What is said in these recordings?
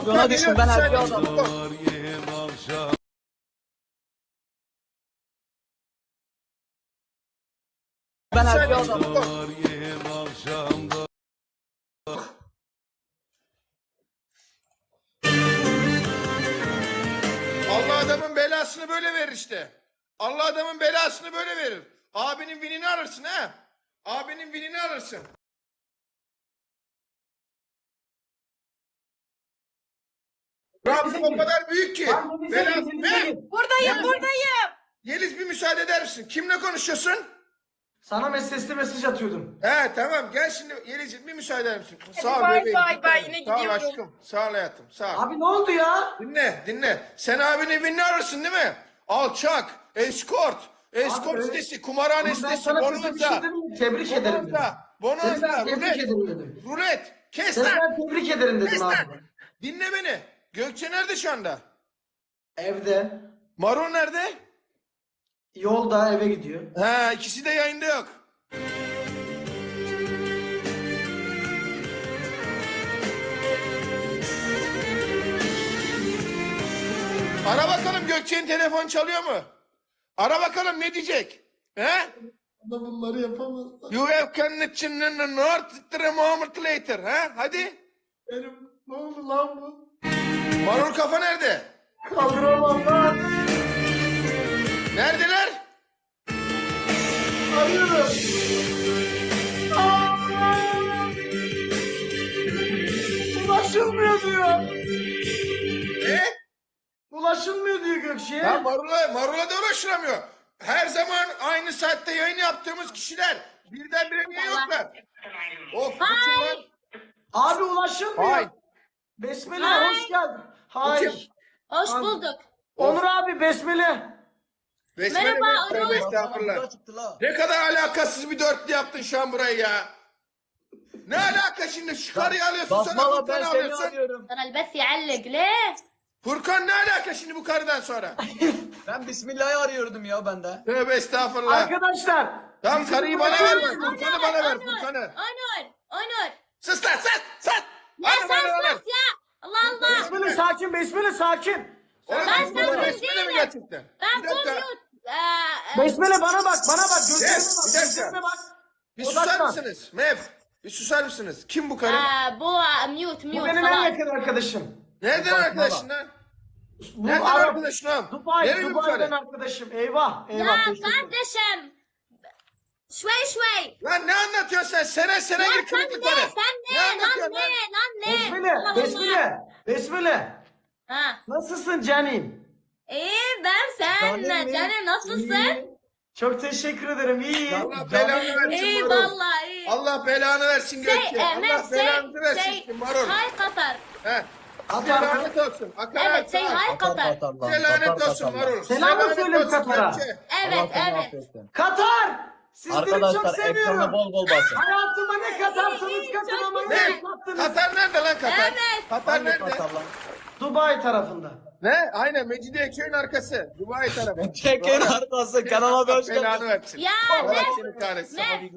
Pavyona düştüm ben erkeğe adam. Ben erkeğe adam. Allah adamın belasını böyle verir işte. Allah adamın belasını böyle verir. Abinin vinini alırsın ha. Abinin vinini alırsın. Rabbim o kadar büyük ki. Belas ne? Buradayım buradayım. Yeliz bir müsaade eder misin? Kimle konuşuyorsun? Sana mesajlı mesaj atıyordum. He tamam gel şimdi Yeliz'ciğim bir müsaade eder misin? Sağ ol bay bebeğim. bay bay, yine Sağ ol gidiyorum. aşkım. Sağ ol hayatım. Sağ ol. Abi ne oldu ya? Dinle dinle. Sen abinin evini arırsın değil mi? Alçak, eskort, eskort Abi, sitesi, kumarhane Ben sitesi, sana kötü bir şey bonanza. dedim. Tebrik ederim dedim. Bonanza, Seni bonanza, ben tebrik rulet, ederim dedim. rulet. Kes Seni lan, ben tebrik ederim kes dedim lan. abi. Dinle beni. Gökçe nerede şu anda? Evde. Marun nerede? Yolda eve gidiyor. Ha ikisi de yayında yok. Ara bakalım Gökçe'nin telefon çalıyor mu? Ara bakalım ne diyecek? He? Da bunları yapamaz. You have connected in the north three moment later. Ha? Hadi. Benim ne oldu lan bu? Marul kafa nerede? Kaldıramam lan. Neredeler? Arıyorum. Ulaşılmıyor diyor. Ne? Ulaşılmıyor diyor Gökçe'ye. Ya Marul'a, Marul'a da uğraşılamıyor. Her zaman aynı saatte yayın yaptığımız kişiler birdenbire niye yoklar? Of Abi ulaşılmıyor. Hay. Besmele Hay. hoş geldin. Bu Hay. kim? Hoş Abi. bulduk. Onur abi besmele. Besmele Merhaba, mi? Tövbe Anıl. estağfurullah. çıktı la. Ne kadar alakasız bir dörtlü yaptın şu an burayı ya. Ne alaka şimdi şu karıyı alıyorsun sonra Basmala ben Furkan'ı seni alıyorsun. arıyorum. ترى البث يعلق ليه؟ Furkan ne alaka şimdi bu karıdan sonra? Ben Bismillah'ı arıyordum ya ben de. Tövbe estağfurullah. Arkadaşlar. Tamam karıyı bana ver bak. Furkan'ı bana ver Furkan'ı. Onur, Onur. Sus lan sus sus. Ya sen ya. Allah Allah. Besmele sakin, besmele sakin. Ben sakin değilim. Ben konuyu... Ee, e, besmele bana bak, bana bak. Gözlerime bak, bir dakika. bak. Bir susar mısınız? Mev. Bir susar mısınız? Kim bu karı? Ee, bu e, mute Bu mute benim en yakın arkadaşım. Nereden arkadaşın lan? Bu Nereden Arap- arkadaşın oğlum? Dubai, Dubai'den arkadaşım. Eyvah, eyvah. Ya teşekkür ederim. Şvey şvey. Lan ne anlatıyorsun sen? Sene sene Ya gir sen ne? Sen Ne ne? Lan anlatıyorsun ne? lan? Lan ne? Besmele, Allah Allah. besmele, besmele. Ha. Nasılsın canim? İyi ben sen. Canım. Canım nasılsın? İyi. Çok teşekkür ederim, iyi. Allah belanı versin İyi Marul. vallahi iyi. Allah belanı versin Say, Gökçe. eh, Allah say, belanı versin say, şimdi Marul. hi Katar. He. Katar. Lanet olsun. Evet, say var. hi Katar. Size lanet olsun Marul. Selam mı lanet söyleyeyim olsun Katar'a? Gökçe. Evet, evet. Katar! Sizleri çok Arkadaşlar seviyorum. ekrana bol bol basın. Hayatıma ne katarsanız katın çok ama ne? Katar nerede lan Katar? Evet. Katar Hangi nerede? Katar lan? Dubai tarafında. Ne? Aynen Mecidiyeköy'ün arkası. Dubai tarafı. Çekin arkası kanala bir hoş Belanı geldin. versin. Ya Allah ne? seni kahretsin. Ne?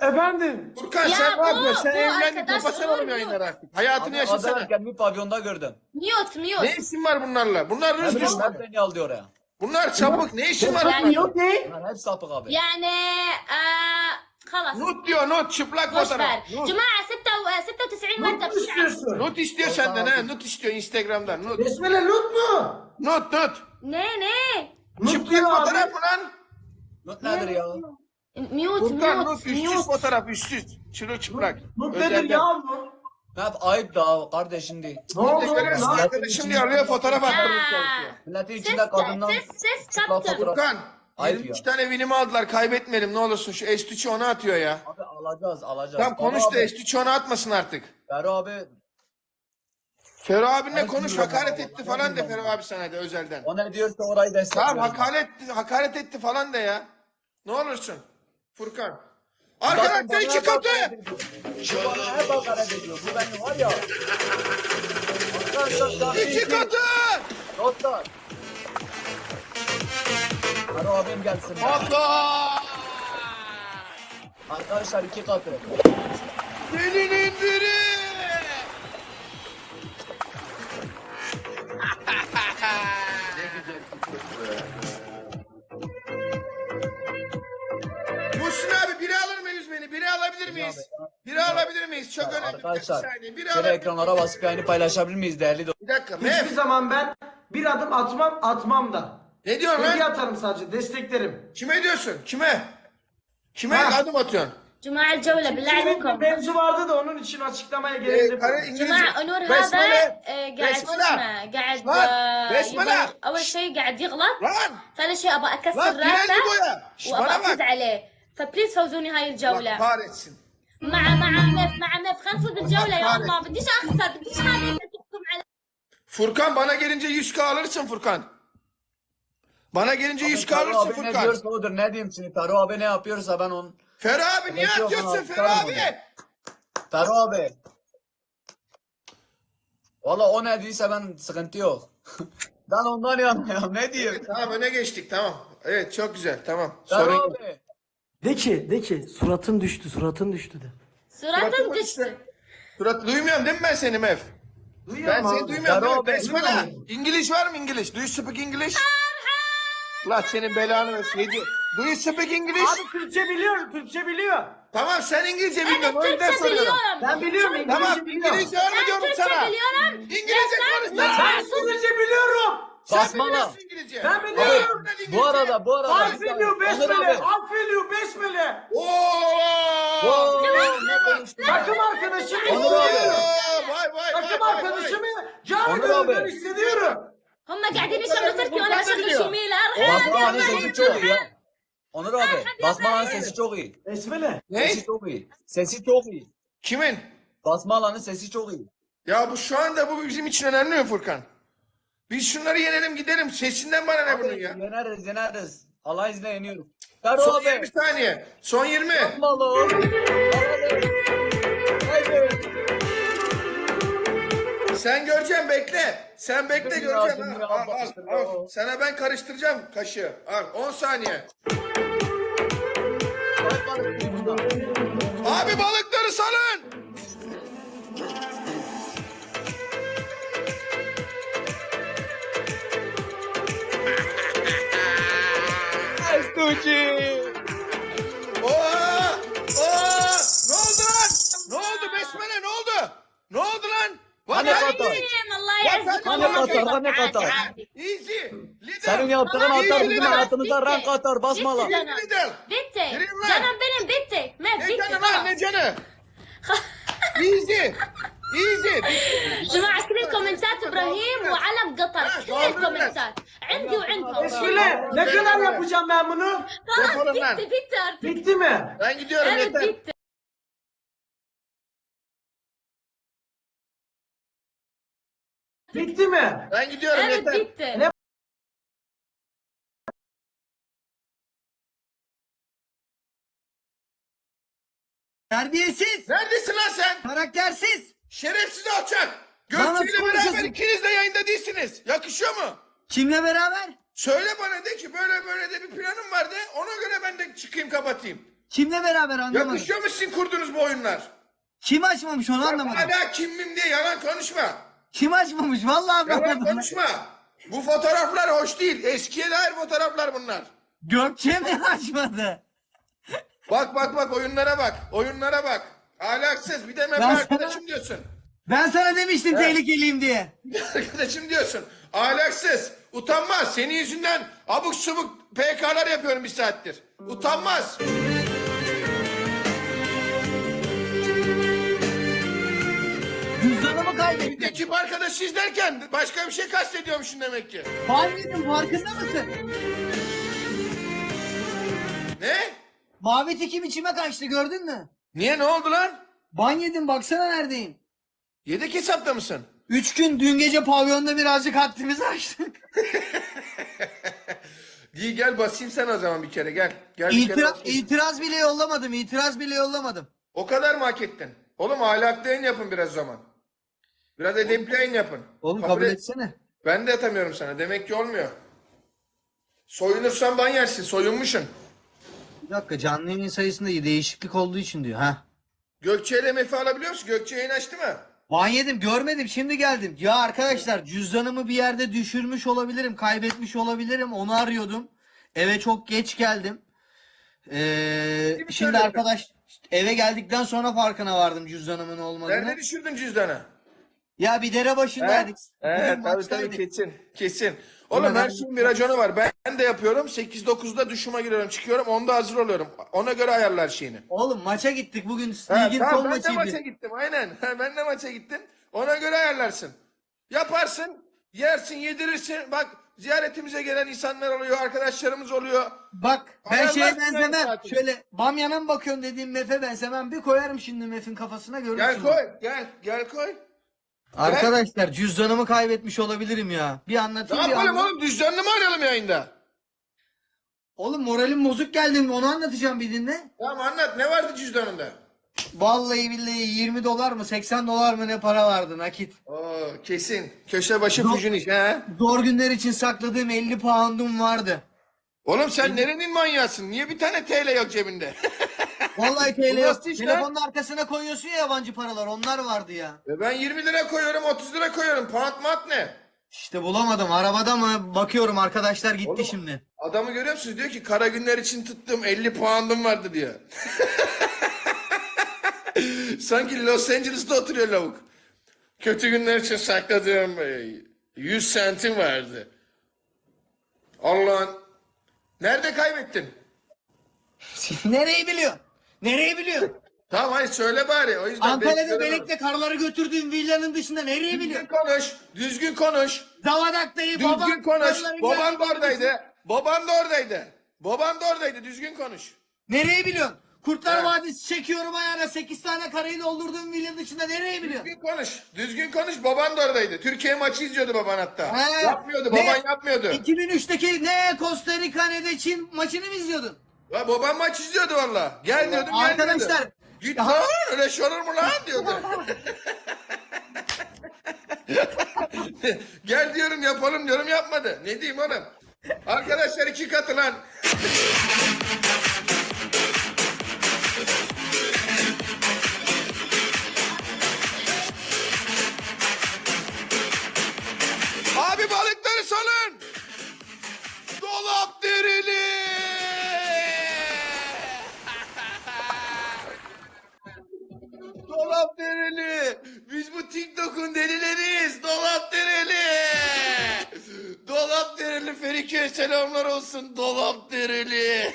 Efendim? Furkan Ya sen ne bu- yapıyorsun? Sen bu evlendin. arkadaş Kapatsana oğlum yayınları artık. Hayatını yaşasana. Adana'yken bir pavyonda gördüm. Mute, Ne mute. işin var bunlarla? Bunlar rız Emre düşman. Mert beni aldı oraya. Bunlar çabuk. Ne işin var Yani bunlarla? Yok ne? Bunlar hep sapık abi. يعني آه خلاص Nut diyor not. Çıplak خوش fotoğraf. بال Nut. جماعة ستة و 96 Nut مرتب mu في الشعب istiyorsun? Nut istiyor senden he. Nut istiyor Instagram'dan. Nut. Besmele Nut mu? Nut nut. نه نه Nut Çıplak diyor fotoğraf abi. mı lan? Not nedir ya? ميوت Furkan ميوت Nut üstsüz ميوت fotoğraf üstsüz. Çırılçıplak. Nut nedir Özelden. ya bu? Hep ayıp da kardeşim değil. Ne oldu Görüyorsun lan? arkadaşım diye alıyor fotoğraf çalışıyor. Milletin içinde kadından çıplak kaptın fotoğraf. Furkan. Ayıp 23 ya. tane vinimi aldılar kaybetmeyelim ne olursun şu S3'ü ona atıyor ya. Abi alacağız alacağız. Tamam konuş da S3'ü ona atmasın artık. Ferro abi Ferro abinle konuş hakaret abi, etti falan de. Ferro abi sana de özelden. o ne diyorsa orayı destekliyorum. Tamam hakaret, hakaret etti falan de ya. Ne olursun. Furkan. Arkadaşlar iki katı. Bana her bakarak ediyor. Bu benim var ya. Arkadaşlar daha İki katı. Notlar. Karo abim gelsin. be. Allah. Arkadaşlar iki katı. Delinin biri. Arkadaşlar Bir saniye, bir şöyle ara- ekranlara basıp yayını paylaşabilir miyiz değerli dostlar? Bir dakika Hiçbir Mev. zaman ben bir adım atmam atmam da. Ne diyorsun Hediye lan? atarım sadece desteklerim. Kime diyorsun? Kime? Kime Ha. adım atıyorsun? جماعة الجولة بالله Şimdi bir عليكم mevzu vardı da onun için açıklamaya Ee, gerek kare yok. İngilizce. جماعة انور هذا Besmele. آه، قاعد شو بسملة. اسمه قاعد اسمع. آه، بسملة. يبغى- اول شيء قاعد يغلط Lan! ثاني شيء ابغى اكسر Lan Pirelli راسه boya. Şş, وابغى bana افوز bak. عليه فبليز فوزوني هاي Allah الجولة kahretsin. مع مع مف مع مف خلينا نفوز بالجولة يا الله الله بديش اخسر بديش هذه تحكم على Furkan bana gelince 100k alırsın Furkan. Bana gelince 100k Ferro alırsın abi ne Furkan. diyorsa odur ne diyeyim şimdi Ferro abi ne yapıyorsa ben onun. Ferro abi niye Evet, yok atıyorsun abi, Ferro çıkarım abi? onu. Ferro abi. Valla o ne değilse ben sıkıntı yok. ben ondan yanayım ne diyeyim. Tamam öne geçtik tamam. Evet çok güzel tamam. Sorun Ferro yok. abi. De ki, de ki suratın düştü, suratın düştü de. Suratım Suratım düştü. düştü. Surat duymuyorum değil mi ben seni Mef? ben seni duymuyorum değil? Besmele. İngiliz var mı İngiliz? Do you speak English? Allah senin belanı versin. Ne diyor? Do you speak English? Abi Türkçe biliyor, Türkçe biliyor. Tamam sen İngilizce Evet bilmiyorsun. Türkçe soruyorum. biliyorum. Ben biliyorum İngilizce Tamam biliyorum. İngilizce var mı Ben Türkçe biliyorum. İngilizce Ya konuş Ben Türkçe biliyorum. Sen Basmala. İngilizce. Ben biliyorum. Abi, Bu arada bu arada. I feel you Onur besmele. abi. I feel you besmele. Oo! Wow, ne konuştun? Takım arkadaşımı Onur Oo, abi. hissediyorum. Vay vay vay Takım vay. arkadaşımı canı Onur gönülden abi. hissediyorum. هم قاعدين يشغلوا تركي وانا بشغل شميل Basmalanın sesi çok iyi ya. Onur abi. Basmalanın sesi çok iyi. Besmele. Ne? Sesi çok iyi. Sesi çok iyi. Kimin? Basmalanın sesi çok iyi. Ya bu şu anda bu bizim için önemli mi Furkan? Biz şunları yenelim gidelim. Sesinden bana ne bunun ya? Yeneriz yeneriz. Allah izniyle yeniyoruz. Son abi. 20 saniye. Son 20. Basmalı. Haydi. Sen göreceksin bekle. Sen bekle Dur göreceksin. Al, al, al. Sana ben karıştıracağım kaşığı. Al 10 saniye. Abi balıkları salın. Tuğçe. Oha! Oha! Ne oldu lan? Ne oldu Besmele ne oldu? Ne oldu lan? Hani Katar? Hani Katar? Hani Katar? Easy. Lider. Senin yaptığın hatta bizim hayatımıza rank atar. Basma lan. Bitti. Canım benim bitti. Ne canı lan ne canı? Easy. Easy. جماعة كل الكومنتات ابراهيم وعلم قطر كل الكومنتات عندي وعندهم Besmele. Ne kadar yapacağım ben bunu? خلاص Defolun lan. bitti bitti artık Bitti mi? Ben gidiyorum evet yeter. bitti Bitti mi? Ben gidiyorum evet yeter. bitti Ne- Terbiyesiz, Neredesin lan sen? karaktersiz. Şerefsiz alçak. Gökçe'yle beraber konuşuyorsun? ikiniz de yayında değilsiniz. Yakışıyor mu? Kimle beraber? Söyle bana de ki böyle böyle de bir planım var de ona göre ben de çıkayım kapatayım. Kimle beraber anlamadım. Yakışıyor mu sizin kurduğunuz bu oyunlar? Kim açmamış onu anlamadım. Hala kimim diye yalan konuşma. Kim açmamış vallahi Yalan anlamadım. konuşma. Bu fotoğraflar hoş değil. Eskiye dair fotoğraflar bunlar. Gökçe mi açmadı? Bak bak bak oyunlara bak. Oyunlara bak. Ahlaksız bir de Ben arkadaşım sana- diyorsun. Ben sana demiştim tehlikeliyim diye. arkadaşım diyorsun. Ahlaksız. Utanmaz. Senin yüzünden abuk subuk PK'lar yapıyorum bir saattir. Utanmaz. Cüzdanımı Bir kaybettim. ekip arkadaşı izlerken başka bir şey kastediyormuşsun demek ki. Mavi'nin farkında mısın? Ne? Mavi tikim içime kaçtı gördün mü? Niye ne oldu lan? Ban yedim baksana neredeyim. Yedek hesapta mısın? Üç gün dün gece pavyonda birazcık haddimizi açtık. İyi gel basayım sen o zaman bir kere gel. Gel bir kere basayım. itiraz bile yollamadım, itiraz bile yollamadım. O kadar mı hak ettin? Oğlum ahlaklı yayın yapın biraz zaman. Biraz edepli yayın yapın. Oğlum kabul etsene. Ben de atamıyorum sana. Demek ki olmuyor. Soyunursan ban yersin. Soyunmuşsun. Bir dakika canlı yayın sayısında değişiklik olduğu için diyor. ha. Gökçe ile Mefe alabiliyor musun? Gökçe yayın açtı mı? Ban yedim görmedim şimdi geldim. Ya arkadaşlar cüzdanımı bir yerde düşürmüş olabilirim. Kaybetmiş olabilirim. Onu arıyordum. Eve çok geç geldim. Ee, şimdi arkadaş eve geldikten sonra farkına vardım cüzdanımın olmadığını. Nerede düşürdün cüzdanı? Ya bir dere başındaydık. Evet Bugün tabii tabii maçtaydık. kesin kesin. Oğlum her şeyin bir raconu var. Ben de yapıyorum. 8-9'da duşuma giriyorum çıkıyorum. Onda hazır oluyorum. Ona göre ayarlar şeyini. Oğlum maça gittik bugün Ha, ligin tamam, son ben de maçıydı. maça gittim aynen. Ha, ben de maça gittim. Ona göre ayarlarsın. Yaparsın, yersin, yedirirsin. Bak ziyaretimize gelen insanlar oluyor, arkadaşlarımız oluyor. Bak ben Ayarlarsın şeye benzemem. Şöyle bamyana mı bakıyorsun dediğim mefe benzemem. Bir koyarım şimdi mefin kafasına görürsün. Gel koy, gel, gel koy. Arkadaşlar cüzdanımı kaybetmiş olabilirim ya. Bir Ne anlatayım bir yapalım anlat- oğlum? Düzenli mi arayalım yayında? Oğlum moralim bozuk geldi onu anlatacağım bir dinle. Tamam anlat. Ne vardı cüzdanında? Vallahi billahi 20 dolar mı 80 dolar mı ne para vardı nakit. Oo, kesin. Köşe başı Yok. füjün iş ha. Zor günler için sakladığım 50 poundum vardı. Oğlum sen nerenin manyağısın? Niye bir tane TL yok cebinde? Vallahi TL yok. nasıl iş lan? Telefonun arkasına koyuyorsun ya yabancı paralar onlar vardı ya. E ben 20 lira koyuyorum, 30 lira koyuyorum. Pound mat ne? İşte bulamadım arabada mı bakıyorum arkadaşlar gitti Oğlum- şimdi. Adamı görüyor musunuz? Diyor ki kara günler için tuttum 50 puanım vardı diyor. Sanki Los Angeles'ta oturuyor lavuk. Kötü günler için sakladığım e, 100 sentim vardı. Allah'ın. Nerede kaybettin? Nereyi biliyorsun? Nereyi biliyorsun? Tamam hayır söyle bari. O yüzden Antalya'da. Belek'le karıları götürdüğüm villanın dışında nereyi Düzgün biliyorsun? konuş. Düzgün konuş. Zavadak'tayı. Düzgün konuş. karıların Baban geldiği da villanın oradaydı. Baban da oradaydı. Baban da oradaydı. Düzgün konuş. Nereyi biliyorsun? Kurtlar Evet. Vadisi çekiyorum ayağına 8 tane karayı doldurduğum villanın dışında nereyi biliyorsun? Düzgün konuş. Düzgün konuş. Baban da oradaydı. Türkiye maçı izliyordu baban hatta. He. Yapmıyordu. Ne? Baban yapmıyordu. 2003'teki ne Costa Rica ne de Çin maçını mı izliyordun? Ya baban maç izliyordu valla. Gel diyordum Arkadaşlar, gelmiyordu. Git ya- lan öyle şey olur mu lan diyordu. Gel diyorum yapalım diyorum yapmadı. Ne diyeyim oğlum? Arkadaşlar iki katı lan. Feriköy selamlar olsun. Dolap dereli.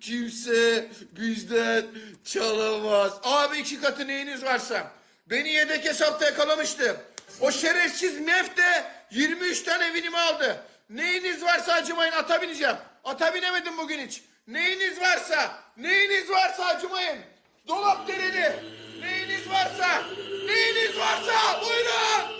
Kimse bizden çalamaz. Abi iki katı neyiniz varsa. Beni yedek hesapta yakalamıştı. O şerefsiz mef de 23 tane vinimi aldı. Neyiniz varsa acımayın ata bineceğim. Ata binemedim bugün hiç. Neyiniz varsa, neyiniz varsa acımayın. Dolap dereli. Neyiniz varsa, neyiniz varsa buyurun.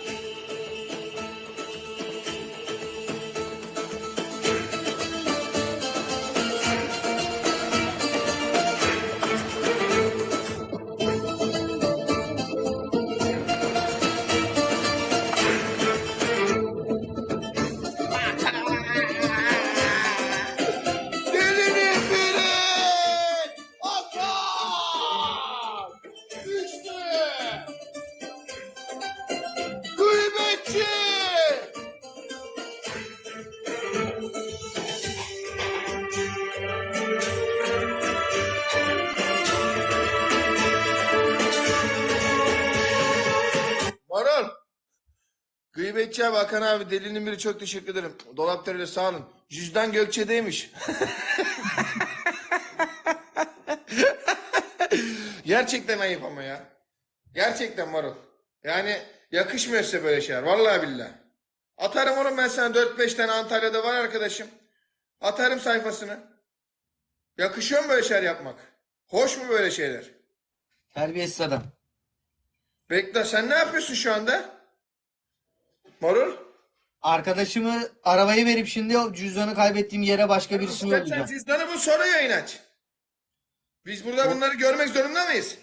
Gıybetçi abi Hakan abi delinin biri çok teşekkür ederim. Dolap terörü sağ olun. Cüzdan Gökçe'deymiş. Gerçekten ayıp ama ya. Gerçekten Marul. Yani yakışmıyor size böyle şeyler. Vallahi billahi. Atarım oğlum ben sana 4-5 tane Antalya'da var arkadaşım. Atarım sayfasını. Yakışıyor mu böyle şeyler yapmak? Hoş mu böyle şeyler? Terbiyesiz adam. Bekle sen ne yapıyorsun şu anda? Marul? Arkadaşımı arabayı verip şimdi o cüzdanı kaybettiğim yere başka birisini Sen, yollayacağım. cüzdanı bul sonra yayın aç. Biz burada bunları görmek zorunda mıyız?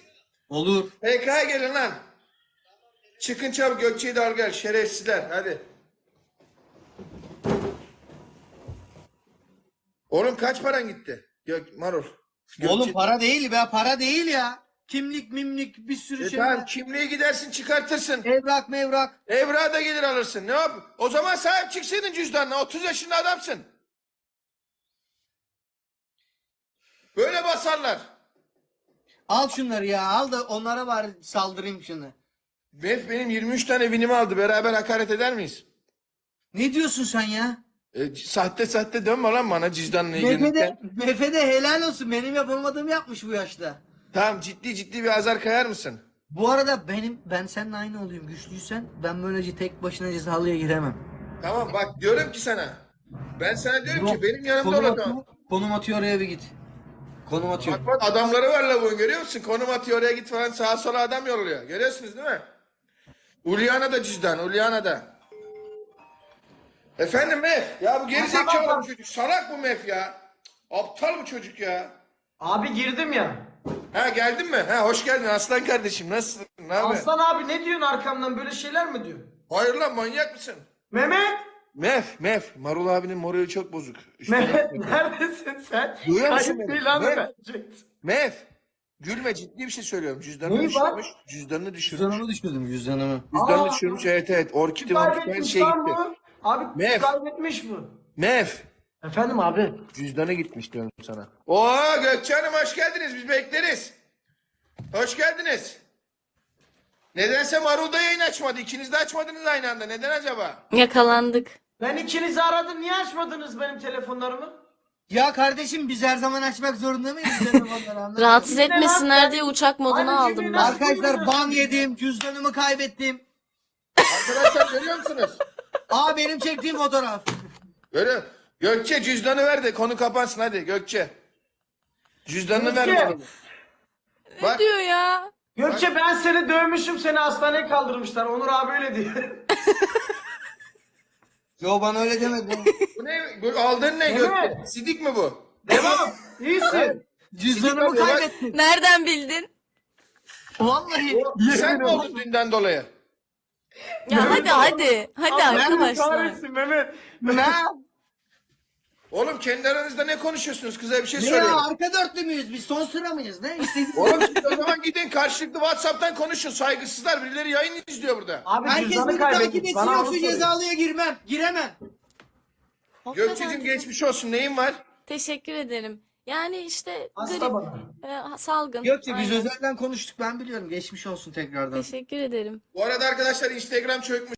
Olur. PK'ya gelin lan. Çıkın çabuk Gökçe'yi de al gel şerefsizler hadi. Oğlum kaç paran gitti? Gök Marul. Oğlum Gökçe- para değil be para değil ya. Kimlik mimlik bir sürü E şey tamam var. kimliği gidersin çıkartırsın. Evrak mevrak. Evrağı da gelir alırsın. Ne yap? O zaman sahip çıksaydın cüzdanına. 30 yaşında adamsın. Böyle basarlar. Al şunları ya al da onlara bari saldırayım şunu. Mef benim 23 tane vinimi aldı. Beraber hakaret eder miyiz? Ne diyorsun sen ya? E, sahte sahte dönme lan bana cüzdanla ilgilenirken. Mefe de helal olsun benim yapamadığımı yapmış bu yaşta. Tamam ciddi ciddi bir azar kayar mısın? Bu arada benim ben seninle aynı olayım güçlüysen ben böylece tek başına cezalıya giremem. Tamam bak diyorum ki sana. Ben sana diyorum ki Yok, benim yanımda konum ol atıyor, adam. konum atıyor oraya bir git. Konum atıyor. Bak bak adamları var la bu görüyor musun? Konum atıyor oraya git falan sağa sola adam yolluyor. Görüyorsunuz değil mi? Ulyana da cüzdan, Ulyana da. Efendim Mef. Ya bu gerizekalı bu çocuk. Salak bu Mef ya. Aptal bu çocuk ya. Abi girdim ya. Ha geldin mi? Ha hoş geldin aslan kardeşim. Nasılsın? Ne haber? Aslan abi ne diyorsun arkamdan böyle şeyler mi diyorsun? Hayır lan manyak mısın? Mehmet! Mef, Mef. Marul abinin morali çok bozuk. Üstüne Mehmet bakma. neredesin sen? Duyuyor musun beni? ilanı Mehmet. vereceksin. Mef. Gülme ciddi bir şey söylüyorum. Cüzdanını Neyi var? düşürmüş. Cüzdanını düşürmüş. Cüzdanımı düşürdüm cüzdanımı. Cüzdanını Aa. düşürmüş. Evet evet. Orkidi morkidi her Kaybetmiş şey lan gitti. bu. Abi Mef. kaybetmiş bu. Mef. Efendim abi. Cüzdanı gitmiş diyorum sana. Oo Gökçe Hanım hoş geldiniz. Biz bekleriz. Hoş geldiniz. Nedense Marul da yayın açmadı. İkiniz de açmadınız aynı anda. Neden acaba? Yakalandık. Ben ikinizi aradım niye açmadınız benim telefonlarımı? Ya kardeşim biz her zaman açmak zorunda mıyız telefonları anladın mı? Rahatsız etmesinler diye uçak moduna Aynı aldım cümleyi ben. nasıl- Arkadaşlar ban yedim cüzdanımı kaybettim. Arkadaşlar görüyor musunuz? Aa benim çektiğim fotoğraf. Görüyor Gökçe cüzdanı ver de konu kapansın hadi Gökçe. Cüzdanını ver Gökçe. bakalım. Bak diyor ya? Gökçe ben seni dövmüşüm seni hastaneye kaldırmışlar. Onur abi öyle diyor. Yo bana öyle demedi. bu ne? Bu aldığın ne Gökçe? Sidik mi bu? Devam. İyisin. Cüzdanımı bak. kaybettim. Nereden bildin? Vallahi. Sen mi oldun dünden dolayı? Ya hadi hadi. Hadi Allah arkadaşlar. kahretsin Mehmet. Ne? Oğlum kendi aranızda ne konuşuyorsunuz? Kıza bir şey Ne ya arka dörtlü müyüz biz son sıra mıyız ne? İstediğiniz Oğlum siz o zaman gidin karşılıklı Whatsapp'tan konuşun. Saygısızlar. Birileri yayın izliyor burada. Abi Herkes beni takip etsin yoksa cezalıya girmem. Giremem. Gökçe'cim geçmiş olsun. Neyin var? Teşekkür ederim. Yani işte Hasta grip, bana. e, salgın. Gökçe biz Aynen. özelden konuştuk ben biliyorum. Geçmiş olsun tekrardan. Teşekkür ederim. Bu arada arkadaşlar Instagram çökmüş.